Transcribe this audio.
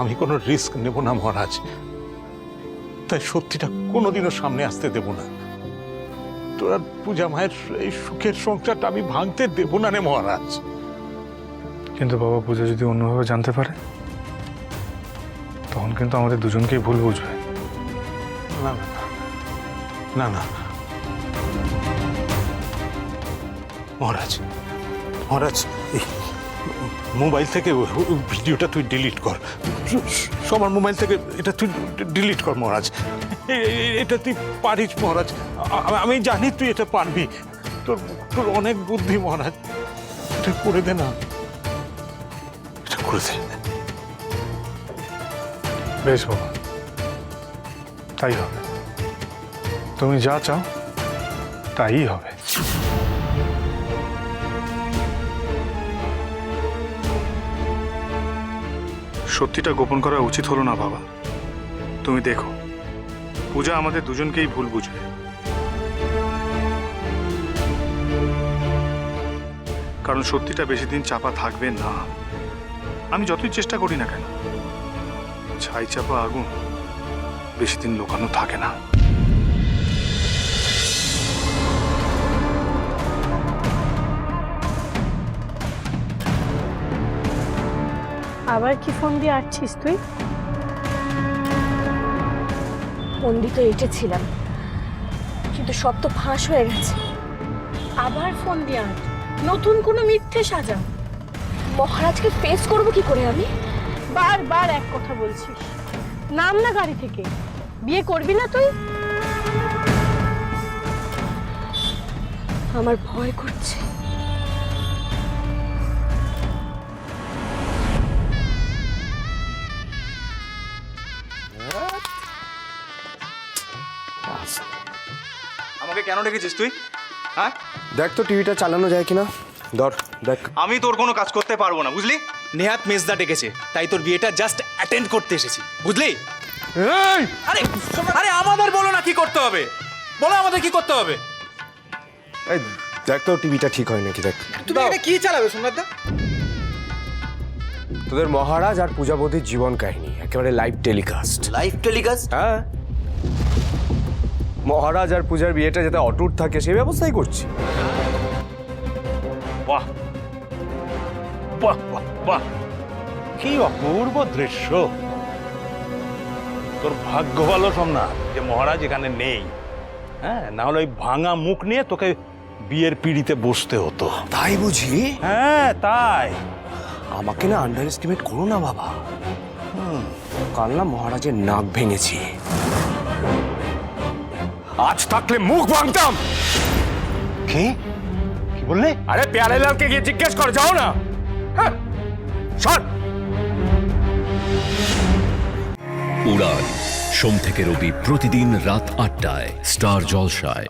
আমি কোনো রিস্ক নেব না মহারাজ। তাই সত্যিটা কোনোদিনও সামনে আসতে দেব না। তোরা পূজা মায়ের এই সুখের সংসারটা আমি ভাঙতে দেব না রে মহারাজ। কিন্তু বাবা পূজা যদি অন্যভাবে জানতে পারে তখন কিন্তু আমাদের দুজনকেই ভুল বুঝবে। না না না মহারাজ মহারাজ এই মোবাইল থেকে ভিডিওটা তুই ডিলিট কর। সবার মোবাইল থেকে এটা তুই ডিলিট কর মহারাজ। এটা তুই পারিস মহারাজ। আমি জানি তুই এটা পারবি। তোর তোর অনেক বুদ্ধি মহারাজ। এটা করে দে না। এটা করে দে। বেশ বাবা। তাই হবে। তুমি যা চাও, তাই হবে। সত্যিটা গোপন করা উচিত হলো না, বাবা। তুমি দেখো, পূজা আমাদের দুজনকেই ভুল বুঝবে কারণ সত্যিটা বেশি দিন চাপা থাকবে না। আমি যতই চেষ্টা করি না কেন, ছাই চাপা আগুন বেশি দিন লোকানো থাকে না। আবার কি ফোন দিয়ে আটছিস তুই? বন্দি তো এঁটেছিলাম কিন্তু সব তো ফাঁস হয়ে গেছে। আবার ফোন দিয়ে আট। নতুন কোনো মিথ্যে সাজা? মহারাজকে ফেস করব কি করে আমি? বারবার এক কথা বলছিস। নাম না গাড়ি থেকে। বিয়ে করবি না তুই? আমার ভয় করছে। আমাকে কেন ডেকেছিস তুই? হ্যাঁ? দেখ তো টিভিটা চালানো যায় কিনা। ধর দেখ। আমি তোর কোনো কাজ করতে পারব না বুঝলি? নেহাত মেজদা ডেকেছে তাই তোর বিয়েটা জাস্ট অ্যাটেন্ড করতে এসেছি বুঝলি? আরে আরে আমাদের বলো না কি করতে হবে। বলো আমাদের কি করতে হবে। এই দেখ তো টিভিটা ঠিক হয় নাকি দেখ। তুমি এটা কি চালাবে সোমনাথদা? তোদের মহারাজ আর পূজাবতীর জীবন কাহিনী একেবারে লাইভ টেলিকাস্ট লাইভ টেলিকাস্ট হ্যাঁ। মহারাজ আর পূজার বিয়েটা যাতে অটুট থাকে সেই ব্যবস্থাই করছি। বাহ। বাহ বাহ বাহ। কি অপূর্ব দৃশ্য। তোর ভাগ্য ভালো সোমনাথ যে মহারাজ এখানে নেই। হ্যাঁ না হলে ওই ভাঙা মুখ নিয়ে তোকে বিয়ের পিড়িতে বসতে হতো। তাই বুঝি? হ্যাঁ তাই। আমাকে না আন্ডার এস্টিমেট করো না বাবা। কাল না মহারাজের নাক ভেঙেছি। আজ থাকলে মুখ ভাঙতাম। কি? কি বললে? আরে প্যারেলালকে গিয়ে জিজ্ঞেস কর যাও না। হ্যাঁ সর। উড়ান সোম থেকে রবি প্রতিদিন রাত আটটায় স্টার জলসায়।